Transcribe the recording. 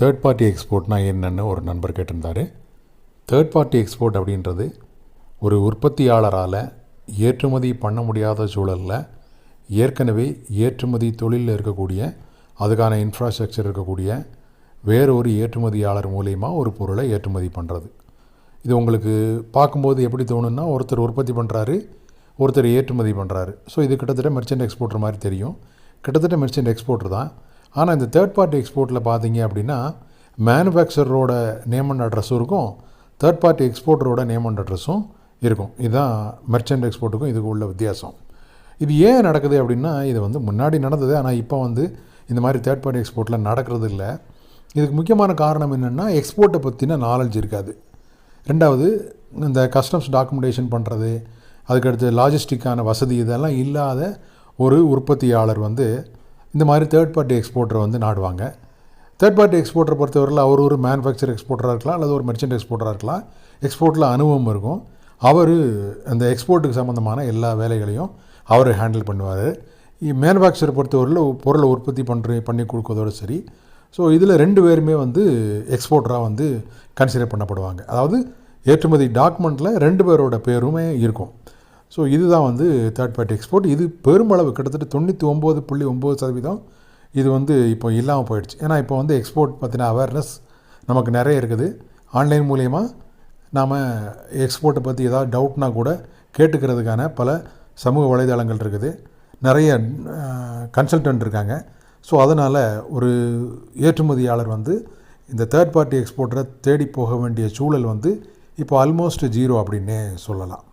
Third party எக்ஸ்போர்ட்னா என்னன்னு ஒரு நண்பர் கேட்டிருந்தார். தேர்ட் பார்ட்டி எக்ஸ்போர்ட் அப்படின்றது ஒரு உற்பத்தியாளரால் ஏற்றுமதி பண்ண முடியாத சூழலில் ஏற்கனவே ஏற்றுமதி தொழிலில் இருக்கக்கூடிய அதுக்கான இன்ஃப்ராஸ்ட்ரக்சர் இருக்கக்கூடிய வேறு ஒரு ஏற்றுமதியாளர் மூலயமா ஒரு பொருளை ஏற்றுமதி பண்ணுறது இது உங்களுக்கு பார்க்கும்போது எப்படி தோணுன்னா ஒருத்தர் உற்பத்தி பண்ணுறாரு ஒருத்தர் ஏற்றுமதி பண்ணுறாரு ஸோ இது கிட்டத்தட்ட மெர்ச்சன்ட் எக்ஸ்போர்ட்டர் மாதிரி தெரியும். கிட்டத்தட்ட மெர்ச்சன்ட் எக்ஸ்போர்ட்டர் தான். ஆனால் இந்த தேர்ட் பார்ட்டி எக்ஸ்போர்ட்டில் பார்த்தீங்க அப்படின்னா மேனுஃபேக்சரோட நேம் அண்ட் அட்ரஸும் இருக்கும். தேர்ட் பார்ட்டி எக்ஸ்போர்ட்டரோட நேம் அண்ட் அட்ரஸும் இருக்கும். இதுதான் மெர்ச்சன்ட் எக்ஸ்போர்ட்டுக்கும் இதுக்கு உள்ள வித்தியாசம். இது ஏன் நடக்குது அப்படின்னா இது வந்து முன்னாடி நடந்தது. ஆனால் இப்போ வந்து இந்த மாதிரி தேர்ட் பார்ட்டி எக்ஸ்போர்ட்டில் நடக்கிறது இல்லை. இதுக்கு முக்கியமான காரணம் என்னென்னா எக்ஸ்போர்ட்டை பற்றின நாலேஜ் இருக்காது. ரெண்டாவது இந்த கஸ்டம்ஸ் டாக்குமெண்டேஷன் பண்ணுறது அதுக்கடுத்து லாஜிஸ்டிக்கான வசதி இதெல்லாம் இல்லாத ஒரு உற்பத்தியாளர் வந்து இந்த மாதிரி தேர்ட் பார்ட்டி எக்ஸ்போர்ட்டரை வந்து நாடுவாங்க. தேர்ட் பார்ட்டி எக்ஸ்போர்ட்டரை பொறுத்தவரையில் அவர் ஒரு மேனுஃபேக்சர் எக்ஸ்போர்ட்டராக இருக்கலாம் அல்லது ஒரு மெர்ச்சன்ட் எக்ஸ்போர்ட்டராக இருக்கலாம். எக்ஸ்போர்ட்டில் அனுபவம் இருக்கும். அவர் அந்த எக்ஸ்போர்ட்டுக்கு சம்மந்தமான எல்லா வேலைகளையும் அவர் ஹேண்டில் பண்ணுவார். மேனுஃபேக்சர் பொறுத்தவரையில் பொருளை உற்பத்தி பண்ணுற பண்ணி கொடுக்கறதோடு சரி. ஸோ இதில் ரெண்டு பேருமே வந்து எக்ஸ்போர்ட்டராக வந்து கன்சிடர் பண்ணப்படுவாங்க. அதாவது ஏற்றுமதி டாக்குமெண்ட்டில் ரெண்டு பேரோட பேருமே இருக்கும். ஸோ இதுதான் வந்து தேர்ட் பார்ட்டி எக்ஸ்போர்ட் இது பெருமளவு கிட்டத்தட்ட தொண்ணூற்றி ஒம்பது புள்ளி ஒம்பது சதவீதம் இது வந்து இப்போ இல்லாமல் போயிடுச்சு. ஏன்னா இப்போ வந்து எக்ஸ்போர்ட் பற்றின அவேர்னஸ் நமக்கு நிறைய இருக்குது. ஆன்லைன் மூலயமா நாம் எக்ஸ்போர்ட்டை பற்றி ஏதாவது டவுட்னா கூட கேட்டுக்கிறதுக்கான பல சமூக வலைதளங்கள் இருக்குது. நிறைய கன்சல்டன்ட் இருக்காங்க. ஸோ அதனால் ஒரு ஏற்றுமதியாளர் வந்து இந்த தேர்ட் பார்ட்டி எக்ஸ்போர்ட்டரை தேடி போக வேண்டிய சூழல் வந்து இப்போ ஆல்மோஸ்ட் ஜீரோ அப்படின்னே சொல்லலாம்.